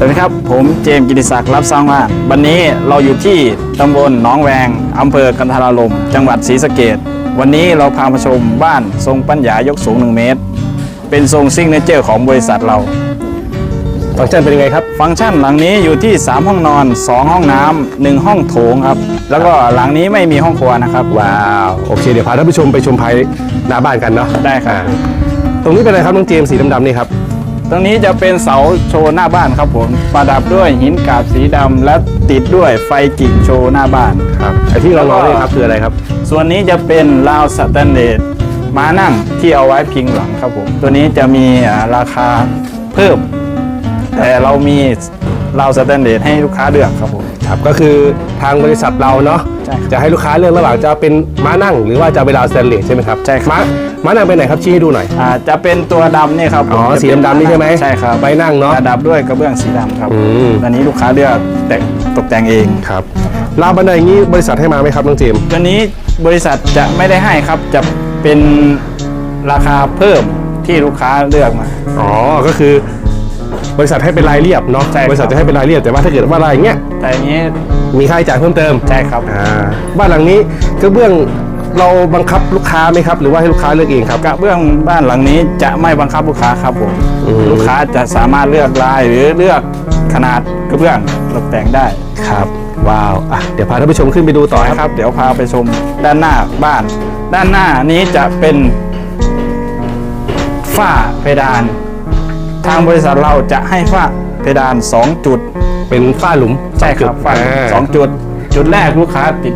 สวัสดีครับ ผมเจมส์กิติศักดิ์รับสร้างว่านวันนี้เราอยู่ที่ตำบลหนองแวงอำเภอกันทรารมจังหวัดศรีสะเกดวันนี้เราพามาชมบ้านทรงปัญญายกสูง 1 เมตร เป็นทรงซิงเนเจอร์ของบริษัทเรา ฟังก์ชันเป็นยังไงครับ ฟังก์ชันหลังนี้อยู่ที่ 3 ห้องนอน 2 ห้องน้ำหนึ่งห้องโถงครับ แล้วก็หลังนี้ไม่มีห้องครัวนะครับ ว้าว โอเค เดี๋ยวพาท่านผู้ชมไปชมภายหน้าบ้านกันเนาะได้ครับ อ่าตรงนี้เป็นอะไรครับน้องเจมส์สีดำๆนี่ครับ ตรงนี้จะเป็นเสาโชว์หน้าบ้านครับผมประดับด้วยหินกาบสีดำและติดด้วยไฟกิ่งโชว์หน้าบ้านครับไอ้ที่เราแล้วก็ล้อนี่ครับคืออะไรครับ ส่วนนี้จะเป็นราวสแตนเลสม้านั่งที่เอาไว้พิงหลังครับผมตัวนี้จะมีอ่าราคาเพิ่ม แต่เรามีราวสแตนเลสให้ลูกค้าเลือกครับผม ครับก็คือทางบริษัทเราเนาะ ใช่ครับจะให้ลูกค้าเลือกระหว่างจะเป็นม้านั่ง หรือว่าจะเป็นราวสแตนเลสใช่ไหมครับใช่ครับ ม้าม้านั่งไปไหนครับชี้ให้ดูหน่อยอ่าจะเป็นตัวดำนี่ครับผมอ๋อจะสีเป็นดำๆนี่ใช่ไหมใช่ครับใบนั่งเนาะ ประดับด้วยกระเบื้องสีดำครับอืม อันนี้ลูกค้าเลือกแต่งตกแต่งเองครับราวบันไดอย่างนี้บริษัทให้มาไหมครับน้องเจมส์ตัวนี้บริษัทจะไม่ได้ให้ครับจะเป็นราคาเพิ่มที่ลูกค้าเลือกมา อ๋อก็คือ บริษัทให้เป็นรายเรียบเนาะใช่ครับ บริษัทจะให้เป็นรายเรียบแต่ว่าถ้าเกิดว่าอะไรอย่างเงี้ยแต่อย่างนี้มีค่าใช้จ่ายเพิ่มเติมใช่ครับ อ่าบ้านหลังนี้กระเบื้องเราบังคับลูกค้าไหมครับ หรือว่าให้ลูกค้าเลือกเองครับ กระเบื้องบ้านหลังนี้จะไม่บังคับลูกค้าครับผมอืม ลูกค้าจะสามารถเลือกลายหรือเลือกขนาดกระเบื้องตกแต่งได้ครับว้าวอะเดี๋ยวพาท่านผู้ชมขึ้นไปดูต่อนะคครับ รับ เดี๋ยวพาไปชมด้านหน้าบ้าน ด้านหน้านี้จะเป็นฝ้าเพดาน ทางบริษัทเราจะให้ฝ้าเพดาน 2 จุด เป็นฝ้าหลุมใช่ครับฝ้าอ่าสองจุด จุดแรกลูกค้าติด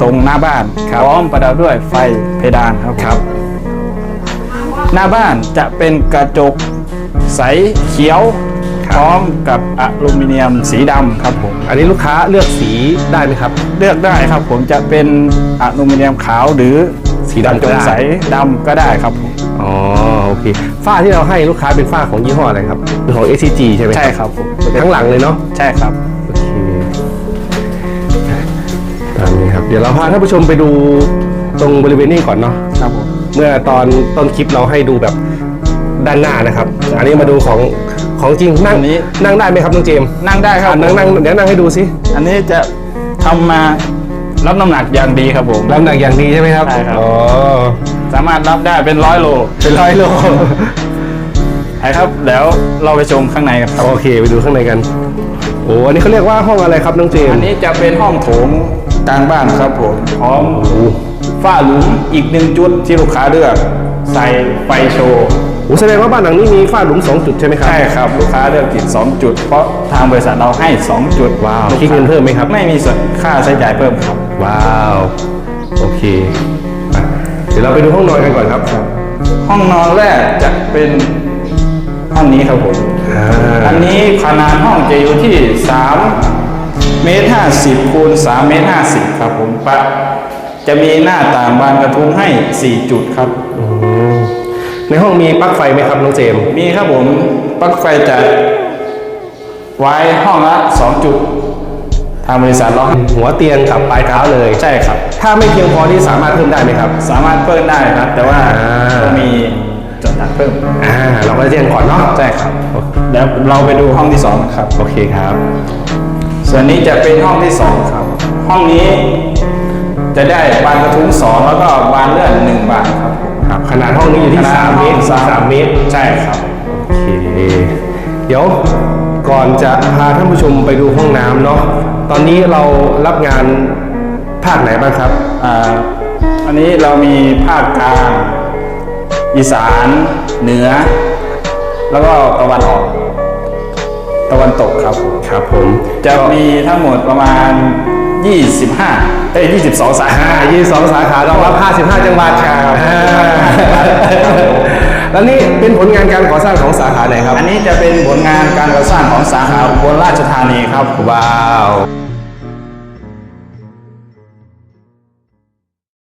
ตรงหน้าบ้านครับพร้อมประดับด้วยไฟเพดานครับครับ หน้าบ้านจะเป็นกระจกใสเขียวครับพร้อมกับอลูมิเนียมสีดำครับผมอันนี้ลูกค้าเลือกสีได้ไหมครับ เลือกได้ครับผมจะเป็นอลูมิเนียมขาวหรือสีดำกก็ระจได้กใสดำก็ได้ครับผมอ๋อ โอเคฝ้าที่เราให้ลูกค้าเป็นฝ้าของยี่ห้ออะไรครับเป็นของ SCG ใช่ไหมใช่ครับผมทั้งหลังเลยเนาะใช่ครับโอเคตามนี้ครับเดี๋ยวเราพาท่านผู้ชมไปดูตรงบริเวณนี้ก่อนเนาะครับผมเมื่อตอนต้นคลิปเราให้ดูแบบด้านหน้านะครับ อันนี้มาดูของของจริงนั่งนั่งได้ไหมครับน้องเจมส์นั่งได้ครับอะนั่งนั่งเดี๋ยวนั่งให้ดูสิอันนี้จะทำมารับน้ำหนักอย่างดีครับผมลำหนักอย่างดีใช่ไหมครับใช่ครับอ๋อ สามารถรับได้เป็นร้อยโลเป็นร้อยโลไปครับแล้วเราไปชมข้างในกันครับโอเคไปดูข้างในกัน โอ้อันนี้เขาเรียกว่าห้องอะไรครับน้องเจมอันส์นี้จะเป็นห้องโถงกลางบ้านครับผมพร้อมโอ้ฝ้าหลุมอีกหนึ่งจุดที่ลูกค้าเลือก ใส่ไฟโชว์โหแสดงว่าบ้านหลังนี้มีฝ้าหลุมสองจุดใช่ไหมครับ ใช่ครับ ลูกค้าเลือกติด 2 จุด เพราะทางบริษัทเราให้ 2 จุด ว้าวลูกคิดเงินเพิ่มไหมครับ ไม่มีส่วนค่าใช้จ่ายเพิ่มครับ ว้าว โอเคอะ เดี๋ยวเราไปดูห้องนอนกันก่อนครับ ห้องนอนแรกจะเป็นห้องนี้ครับผมอ่าอันนี้ขนาดห้องจะอยู่ที่3เมตร50คูณ3เมตร50ครับผมปะจะมีหน้าต่างบานกระทุ้งให้ 4 จุดครับอืมในห้องมีปลั๊กไฟไหมครับน้องเจมส์มีครับผม ปลั๊กไฟจะไว้ห้องละ 2 จุด ทางบริษัทเราให้หัวเตียงกับปลายเท้าเลย ใช่ครับ ถ้าไม่เพียงพอนี่สามารถเพิ่มได้ไหมครับ สามารถเพิ่มได้ครับ แต่ว่าอ่าต้องมีจดหนักเพิ่มอ่าเราก็จะแจ้งก่อนเนาะใช่ครับเดี๋ยวเราไปดูห้องที่สองครับโอเคครับ ส่วนนี้จะเป็นห้องที่สองครับ ห้องนี้จะได้บานกระทุ้งสองแล้วก็บานเลื่อนหนึ่งบานครับผมครับ ขนาดห้องนี้อยู่ที่ขนาด3เมตรห้อง3เมตรใช่ครับโอเคเดี๋ยวก่อนจะพาท่านผู้ชมไปดูห้องน้ำเนาะ ตอนนี้เรารับงานภาคไหนบ้างครับอ่าอันนี้เรามีภาคกลาง อีสาน เหนือ แล้วก็ตะวันออก ตะวันตกครับผมครับผม จะมีทั้งหมดประมาณ 25เอ้ย22 สาขาอ่ายี่สองสาขารองรับ 55 จังหวัดครับอ่า แล้วนี่เป็นผลงานการก่อสร้างของสาขาไหนครับ อันนี้จะเป็นผลงานการก่อสร้างของสาขาอุบลราชธานีครับว้าว